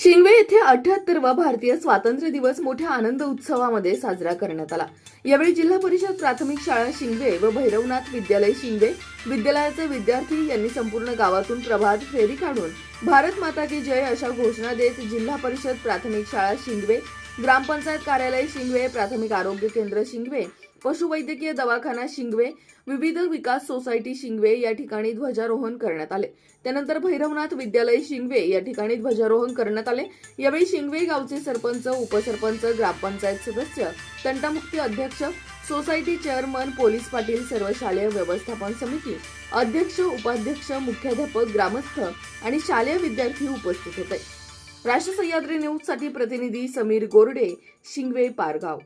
शिंगवे येथे अठ्याहत्तरवा भारतीय स्वातंत्र्य दिवस मोठ्या आनंद उत्सवामध्ये साजरा करण्यात आला. यावेळी जिल्हा परिषद प्राथमिक शाळा शिंगवे व भैरवनाथ विद्यालय शिंगवे विद्यालयाचे विद्यार्थी यांनी संपूर्ण गावातून प्रभात फेरी काढून भारत माता की जय अशा घोषणा देत जिल्हा परिषद प्राथमिक शाळा शिंगवे ग्रामपंचायत कार्यालय शिंगवे प्राथमिक आरोग्य केंद्र शिंगवे पशुवैद्यकीय दवाखाना शिंगवे विविध विकास सोसायटी शिंगवे या ठिकाणी ध्वजारोहण करण्यात आले. त्यानंतर भैरवनाथ विद्यालय शिंगवे या ठिकाणी ध्वजारोहण करण्यात आले. यावेळी शिंगवे गावचे सरपंच उपसरपंच ग्रामपंचायत सदस्य तंटामुक्ती अध्यक्ष सोसायटी चेअरमन पोलीस पाटील सर्व शालेय व्यवस्थापन समिती अध्यक्ष उपाध्यक्ष मुख्याध्यापक ग्रामस्थ आणि शालेय विद्यार्थी उपस्थित होते. राष्ट्र सह्याद्री न्यूजसाठी प्रतिनिधी समीर गोरडे शिंगवे पारगाव.